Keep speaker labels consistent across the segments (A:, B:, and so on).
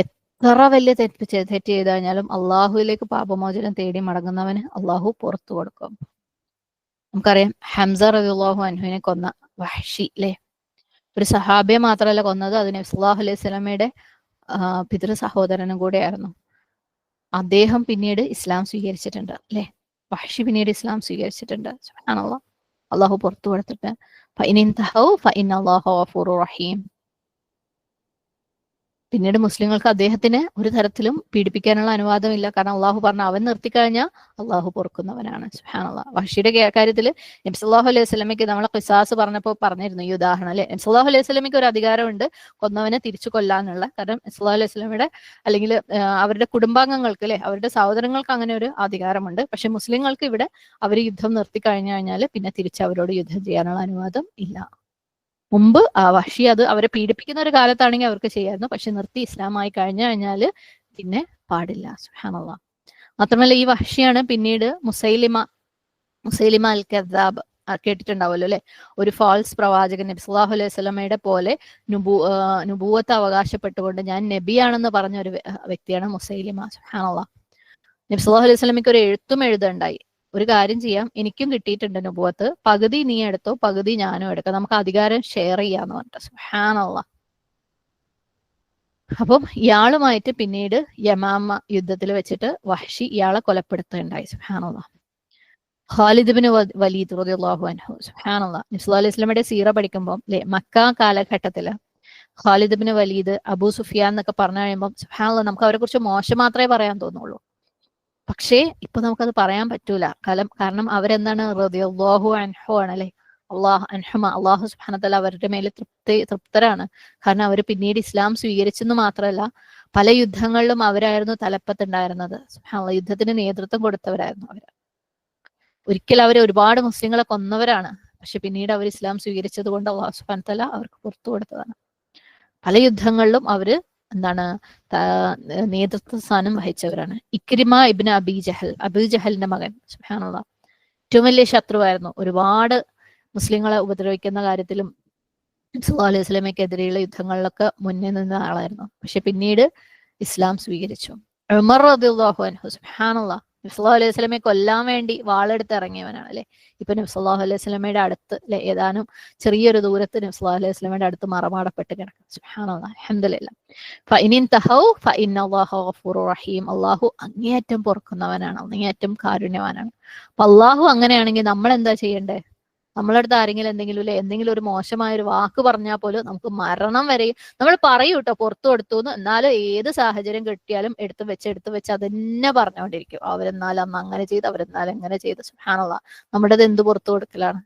A: എത്ര വലിയ തെറ്റ് തെറ്റ് ചെയ്ത് കഴിഞ്ഞാലും അള്ളാഹുവിലേക്ക് പാപമോചനം തേടി മടങ്ങുന്നവന് അള്ളാഹു പുറത്തു കൊടുക്കും. നമുക്കറിയാം ഹംസ റബി അള്ളാഹു അനുഹുവിനെ കൊന്ന വഹഷി അല്ലേ ഒരു സഹാബിയെ മാത്രമല്ല കൊന്നത് അത് നബി സല്ലല്ലാഹു അലൈഹി സ്വലമയുടെ പിതൃ സഹോദരനും കൂടെയായിരുന്നു. അദ്ദേഹം പിന്നീട് ഇസ്ലാം സ്വീകരിച്ചിട്ടുണ്ട് അല്ലേ വഹഷി പിന്നീട് ഇസ്ലാം സ്വീകരിച്ചിട്ടുണ്ട്. ആണല്ലോ അള്ളാഹു പുറത്തു കൊടുത്തിട്ട്. Fine fine Allah Rahim. പിന്നീട് മുസ്ലിങ്ങൾക്ക് അദ്ദേഹത്തിന് ഒരു തരത്തിലും പീഡിപ്പിക്കാനുള്ള അനുവാദമില്ല. കാരണം അള്ളാഹു പറഞ്ഞ അവൻ നിർത്തിക്കഴിഞ്ഞാൽ അള്ളാഹു പൊറുക്കുന്നവനാണ്. സുഹാനുള്ള വഷിയുടെ കാര്യത്തിൽ നബ്സല്ലാഹു അലൈഹി സ്വലമിക്ക് നമ്മളെ ഖിസാസ് പറഞ്ഞപ്പോൾ പറഞ്ഞിരുന്നു ഈ ഉദാഹരണം അല്ലെ? നബ്സല്ലാഹു അലൈഹി സ്വലമിക്ക് ഒരു അധികാരമുണ്ട്. കൊന്നവനെ തിരിച്ചു കൊല്ലാന്നുള്ള. കാരണം നബ്സല്ലാഹു അലൈഹി സ്വലമിയുടെ അല്ലെങ്കിൽ അവരുടെ കുടുംബാംഗങ്ങൾക്ക് അല്ലെ? അവരുടെ സഹോദരങ്ങൾക്ക് അങ്ങനെ ഒരു അധികാരമുണ്ട്. പക്ഷെ മുസ്ലിങ്ങൾക്ക് ഇവിടെ അവർ യുദ്ധം നിർത്തി കഴിഞ്ഞു കഴിഞ്ഞാൽ പിന്നെ തിരിച്ച് അവരോട് യുദ്ധം ചെയ്യാനുള്ള അനുവാദം ഇല്ല. മുമ്പ് വഷി അത് അവരെ പീഡിപ്പിക്കുന്ന ഒരു കാലത്താണെങ്കിൽ അവർക്ക് ചെയ്യായിരുന്നു. പക്ഷെ നിർത്തി ഇസ്ലാമായി കഴിഞ്ഞു കഴിഞ്ഞാൽ പിന്നെ പാടില്ല സുഹാനുള്ള മാത്രമല്ല ഈ വഷിയാണ് പിന്നീട് മുസൈലിമ മുസൈലിമ അൽ കദാബ് കേട്ടിട്ടുണ്ടാവുമല്ലോ അല്ലെ? ഒരു ഫാൾസ് പ്രവാചകൻ നബി സുല്ലാഹു അലൈഹി സ്വലമയുടെ പോലെ നുബൂ നുബൂവത്ത് അവകാശപ്പെട്ടുകൊണ്ട് ഞാൻ നബിയാണെന്ന് പറഞ്ഞ ഒരു വ്യക്തിയാണ് മുസൈലിമ സുഹാനുള്ള നബി സുല്ലാഹു അലൈഹി സ്വലമിക്ക് ഒരു എഴുത്തും എഴുതുണ്ടായി. ഒരു കാര്യം ചെയ്യാം. എനിക്കും കിട്ടിയിട്ടുണ്ട് നുബുവത്ത്. പകുതി നീ എടുത്തോ പകുതി ഞാനും എടുക്കാം. നമുക്ക് അധികാരം ഷെയർ ചെയ്യാന്ന് പറഞ്ഞിട്ട്. സുഹാനുള്ള അപ്പം ഇയാളുമായിട്ട് പിന്നീട് യമാമ യുദ്ധത്തിൽ വെച്ചിട്ട് വഹഷി ഇയാളെ കൊലപ്പെടുത്തുകയുണ്ടായി. സുഹാനുള്ള ഖാലിദ്ബിന് വലീദ് റളിയല്ലാഹു അൻഹു. സുഹാനുള്ള നിസ്ലാ അലൈഹി സ്വലമയുടെ സീറ പഠിക്കുമ്പോൾ അല്ലെ മക്ക കാലഘട്ടത്തിൽ ഖാലിദ്ബിന് വലീദ് അബൂ സുഫിയാൻ എന്നൊക്കെ പറഞ്ഞു കഴിയുമ്പോൾ സുഹാനുള്ള നമുക്ക് അവരെ കുറിച്ച് മോശം മാത്രമേ പറയാൻ തോന്നുള്ളൂ. പക്ഷേ ഇപ്പൊ നമുക്കത് പറയാൻ പറ്റൂല. കാരണം കാരണം അവരെന്താണ്? റളിയല്ലാഹു അൻഹു ആണ് അല്ലെ അള്ളാഹു അൻഹുമ അള്ളാഹു സുബ്ഹാനഹു അവരുടെ മേലെ തൃപ്തി തൃപ്തരാണ്. കാരണം അവർ പിന്നീട് ഇസ്ലാം സ്വീകരിച്ചെന്ന് മാത്രമല്ല പല യുദ്ധങ്ങളിലും അവരായിരുന്നു തലപ്പത്തുണ്ടായിരുന്നത്. യുദ്ധത്തിന് നേതൃത്വം കൊടുത്തവരായിരുന്നു അവർ ഒരിക്കൽ അവർ ഒരുപാട് മുസ്ലിങ്ങളെ കൊന്നവരാണ്. പക്ഷെ പിന്നീട് അവർ ഇസ്ലാം സ്വീകരിച്ചത് കൊണ്ട് അള്ളാഹു സുബ്ഹാനഹു അവർക്ക് പുറത്തു കൊടുത്തതാണ്. പല യുദ്ധങ്ങളിലും അവർ എന്താണ് നേതൃത്വ സ്ഥാനം വഹിച്ചവരാണ്. ഇക്രിമ ഇബിന് അബി ജഹൽ അബി ജഹലിന്റെ മകൻ സുഹാനുള്ള ഏറ്റവും വലിയ ശത്രുവായിരുന്നു. ഒരുപാട് മുസ്ലിങ്ങളെ ഉപദ്രവിക്കുന്ന കാര്യത്തിലും സുഹാലി അലൈഹി യുദ്ധങ്ങളിലൊക്കെ മുന്നിൽ നിന്ന ആളായിരുന്നു. പക്ഷെ പിന്നീട് ഇസ്ലാം സ്വീകരിച്ചു. ഉമർ റദിള്ളാഹു അൻഹു സുഹാനുള്ള നബ്സല്ലാഹു അലൈഹി സ്വലമെ കൊല്ലാൻ വേണ്ടി വാളെടുത്ത് ഇറങ്ങിയവനാണ് അല്ലെ? ഇപ്പൊ നബ്സല്ലാഹു അലൈഹി സ്വലമയുടെ അടുത്ത് അല്ലെ? ഏതാനും ചെറിയൊരു ദൂരത്ത് നബ്സല്ലാഹു അലൈഹി സ്വലമയുടെ അടുത്ത് മറമാടപ്പെട്ട് കിടക്കും. റഹീം. അള്ളാഹു അങ്ങേയറ്റം പൊറുക്കുന്നവനാണ് അങ്ങേയറ്റം കാരുണ്യവാനാണ്. അപ്പൊ അള്ളാഹു അങ്ങനെയാണെങ്കിൽ നമ്മൾ എന്താ ചെയ്യണ്ടേ? നമ്മളടുത്ത് ആരെങ്കിലും എന്തെങ്കിലും അല്ലെ എന്തെങ്കിലും ഒരു മോശമായ ഒരു വാക്ക് പറഞ്ഞാൽ പോലും നമുക്ക് മരണം വരെ നമ്മൾ പറയൂ കേട്ടോ പുറത്തു കൊടുത്തു എന്ന് എന്നാലും ഏത് സാഹചര്യം കിട്ടിയാലും എടുത്തു വെച്ച് എടുത്തു വെച്ച് അതന്നെ പറഞ്ഞുകൊണ്ടിരിക്കും അവരെന്നാലും അന്ന് അങ്ങനെ ചെയ്ത് അവരെന്നാലും എങ്ങനെ ചെയ്ത്. സുഹാനുള്ള നമ്മുടേത് എന്ത് പുറത്തു കൊടുക്കലാണ്?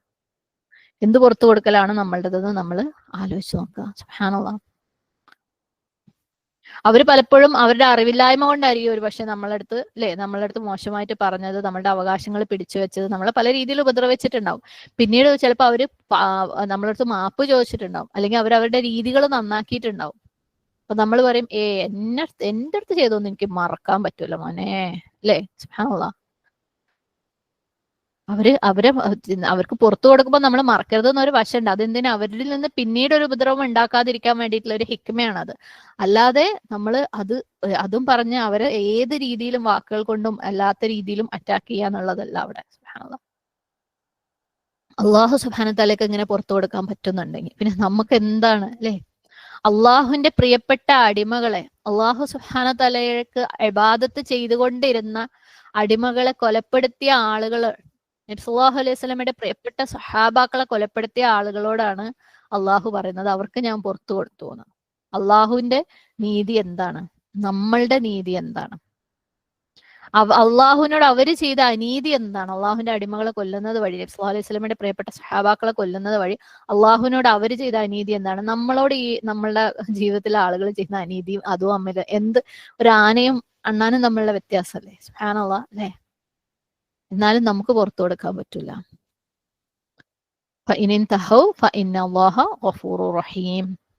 A: എന്ത് പുറത്തു കൊടുക്കലാണ് നമ്മളുടേതെന്ന് നമ്മൾ ആലോചിച്ച് നോക്കുക. സുഹാനുള്ള അവർ പലപ്പോഴും അവരുടെ അറിവില്ലായ്മ കൊണ്ടായിരിക്കും ഒരു പക്ഷെ നമ്മളടുത്ത് അല്ലെ നമ്മളടുത്ത് മോശമായിട്ട് പറഞ്ഞത് നമ്മളുടെ അവകാശങ്ങൾ പിടിച്ചു വെച്ചത് നമ്മളെ പല രീതിയിൽ ഉപദ്രവിച്ചിട്ടുണ്ടാവും. പിന്നീട് ചിലപ്പോൾ അവർ നമ്മളടുത്ത് മാപ്പ് ചോദിച്ചിട്ടുണ്ടാവും. അല്ലെങ്കിൽ അവർ അവരുടെ രീതികൾ നന്നാക്കിയിട്ടുണ്ടാവും. അപ്പൊ നമ്മൾ പറയും ഏ എന്നെ എന്റെ അടുത്ത് ചെയ്തോന്ന് എനിക്ക് മറക്കാൻ പറ്റൂല മോനെ. അല്ലേ സുഹാനുള്ള അവർ അവരെ അവർക്ക് പുറത്തു കൊടുക്കുമ്പോൾ നമ്മൾ മറക്കരുത് എന്നൊരു വശമുണ്ട്. അതെന്തിനാ? അവരിൽ നിന്ന് പിന്നീട് ഒരു ഉപദ്രവം ഉണ്ടാക്കാതിരിക്കാൻ വേണ്ടിയിട്ടുള്ള ഒരു ഹിക്മയാണ് അത് അല്ലാതെ നമ്മൾ അത് അതും പറഞ്ഞ് അവരെ ഏത് രീതിയിലും വാക്കുകൾ കൊണ്ടും അല്ലാത്ത രീതിയിലും അറ്റാക്ക് ചെയ്യാന്നുള്ളതല്ല അവിടെ. അള്ളാഹു സുബാനത്താലേക്ക് ഇങ്ങനെ പുറത്തു കൊടുക്കാൻ പറ്റുന്നുണ്ടെങ്കിൽ. പിന്നെ നമുക്ക് എന്താണ് അല്ലെ? അള്ളാഹുവിന്റെ പ്രിയപ്പെട്ട അടിമകളെ അള്ളാഹു സുഹാന തലയ്ക്ക് ഇബാദത്ത് ചെയ്തുകൊണ്ടിരുന്ന അടിമകളെ കൊലപ്പെടുത്തിയ ആളുകൾ നബ്സുല്ലാഹു അലൈഹി സ്വലമയുടെ പ്രിയപ്പെട്ട സഹാബാക്കളെ കൊലപ്പെടുത്തിയ ആളുകളോടാണ് അള്ളാഹു പറയുന്നത്. അവർക്ക് ഞാൻ പുറത്തു കൊടുത്തു എന്ന്. അള്ളാഹുവിന്റെ നീതി എന്താണ്? നമ്മളുടെ നീതി എന്താണ്? അള്ളാഹുവിനോട് അവർ ചെയ്ത അനീതി എന്താണ്? അള്ളാഹുവിന്റെ അടിമകളെ കൊല്ലുന്നത് വഴി നബ്സല്ലാ അലൈഹി സ്വലമയുടെ പ്രിയപ്പെട്ട സഹാബാക്കളെ കൊല്ലുന്നത് വഴി അള്ളാഹുവിനോട് അവർ ചെയ്ത അനീതി എന്താണ്? നമ്മളോട് ഈ നമ്മളുടെ ജീവിതത്തിലെ ആളുകൾ ചെയ്യുന്ന അനീതിയും അതും അമ്മ എന്ത് ഒരു ആനയും അണ്ണാനും തമ്മിലുള്ള വ്യത്യാസമല്ലേ? സുഹാനുള്ള അല്ലേ? എന്നാലും നമുക്ക് പുറത്തു കൊടുക്കാൻ പറ്റൂല. ഫഇനിൻ തഹൗ ഫഇന്ന അല്ലാഹ ഗഫൂറുർ റഹീം.